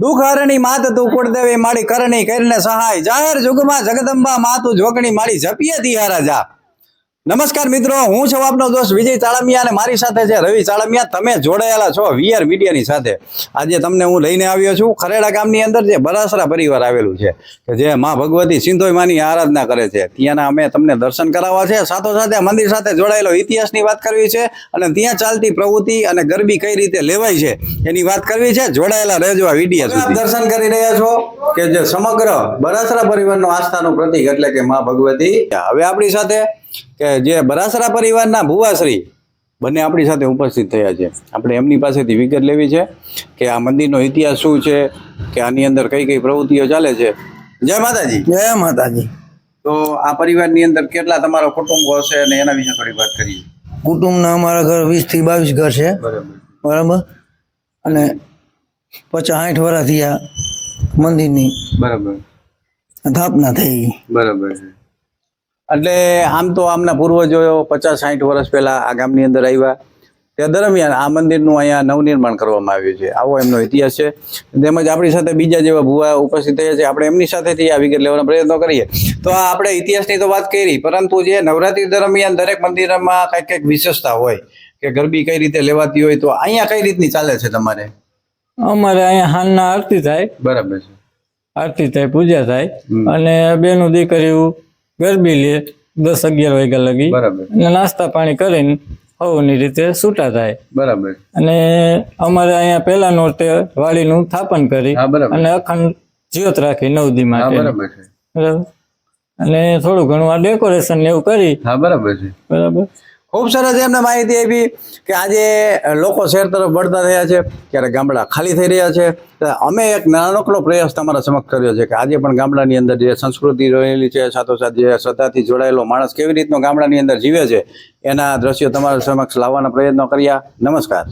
દુઃખ હરણી માત તું કુળદેવી માળી કરણી કરીને સહાય. જાહેર જુગમાં જગદંબા માતું જોગણી માળી જપીએ તિહારા જા. નમસ્કાર મિત્રો હું છું આપનો દોસ્ત વિજય ચાળમિયા અને મારી સાથે છે રવિ ચાળમિયા. તમે જોડાયેલા છો વીઆર મીડિયાની સાથે. આજે તમને હું લઈને આવ્યો છું. ખરેડા ગામની અંદર જે બરાસરા પરિવાર આવેલું છે કે જે માં ભગવતી સિંધોઈ માની આરાધના કરે છે. ત્યાંના અમે તમને દર્શન કરાવવા છે. સાથોસાથે સાથે મંદિર સાથે જોડાયેલો ઇતિહાસની વાત કરવી છે અને ત્યાં ચાલતી પ્રવૃત્તિ અને ગરબી કઈ રીતે લેવાય છે એની વાત કરવી છે. જોડાયેલા રહેજો આ વીડિયો દર્શન કરી રહ્યા છો કે જે સમગ્ર બરાસરા પરિવારનો આસ્થાનું પ્રતીક એટલે કે માં ભગવતી. હવે આપણી સાથે કે જે બરાસરા પરિવારના ભુવાશ્રી બંને આપણી સાથે ઉપસ્થિત થયા છે. આપણે એમની પાસેથી વિગત લેવી છે કે આ મંદિરનો ઇતિહાસ શું છે કે આની અંદર કઈ કઈ પ્રવૃત્તિઓ ચાલે છે. જય માતાજી. જય માતાજી. તો આ પરિવારની અંદર કેટલા તમારો કુટુંબ હશે અને એના વિશે થોડી વાત કરીએ. કુટુંબના અમારા ઘર વીસથી બાવીસ ઘર છે. બરાબર. બરાબર? અને પચાસ આઠ વર્ષ થયા મંદિરની બરાબર. સ્થાપના થઈ. બરાબર છે. એટલે આમ તો આમના પૂર્વજો પચાસ સાઠ વર્ષ પહેલા આ ગામની અંદર આવ્યા. તે દરમિયાન આ મંદિરનું અહીંયા નવનિર્માણ કરવામાં આવ્યું છે. આવો એમનો ઇતિહાસ છે. તેમજ આપણી સાથે બીજા જેવા ભુવા ઉપસ્થિત થયા છે. આપણે એમની સાથેથી આ વિગત લેવાનો પ્રયત્ન કરીએ. તો આ આપણે ઇતિહાસની તો વાત કરી પરંતુ જે નવરાત્રી દરમિયાન દરેક મંદિરમાં કંઈક કંઈક વિશેષતા હોય કે ગરબી કઈ રીતે લેવાતી હોય તો અહીંયા કઈ રીતની ચાલે છે તમારે? અમારે અહીંયા હાલના આરતી થાય. બરાબર છે. આરતી થાય પૂજા થાય. અને બેનું દીકરીઓ ગરબી લે દસ અગિયાર વાગ્યા લગી. બરાબર. અને નાસ્તા પાણી કરીને હવની રીતે છૂટા થાય. બરાબર. અને અમારે અહીંયા પહેલા નોરતે વાડીનું સ્થાપન કરી અને અખંડ જ્યોત રાખી નવદી હા માટે. બરાબર છે. બરાબર. અને થોડું ઘણું આ ડેકોરેશન ને એવું કરી. હા બરાબર છે. બરાબર. ખૂબ સરસ એમને માહિતી આપી કે આજે લોકો શહેર તરફ વળતા રહ્યા છે ક્યારેક ગામડા ખાલી થઈ રહ્યા છે. અમે એક નાનકડો પ્રયાસ તમારા સમક્ષ કર્યો છે કે આજે પણ ગામડાની અંદર જે સંસ્કૃતિ રહેલી છે, સાથોસાથ જે શ્રદ્ધાથી જોડાયેલો માણસ કેવી રીતનો ગામડાની અંદર જીવે છે, એના દ્રશ્યો તમારા સમક્ષ લાવવાના પ્રયત્નો કર્યા. નમસ્કાર.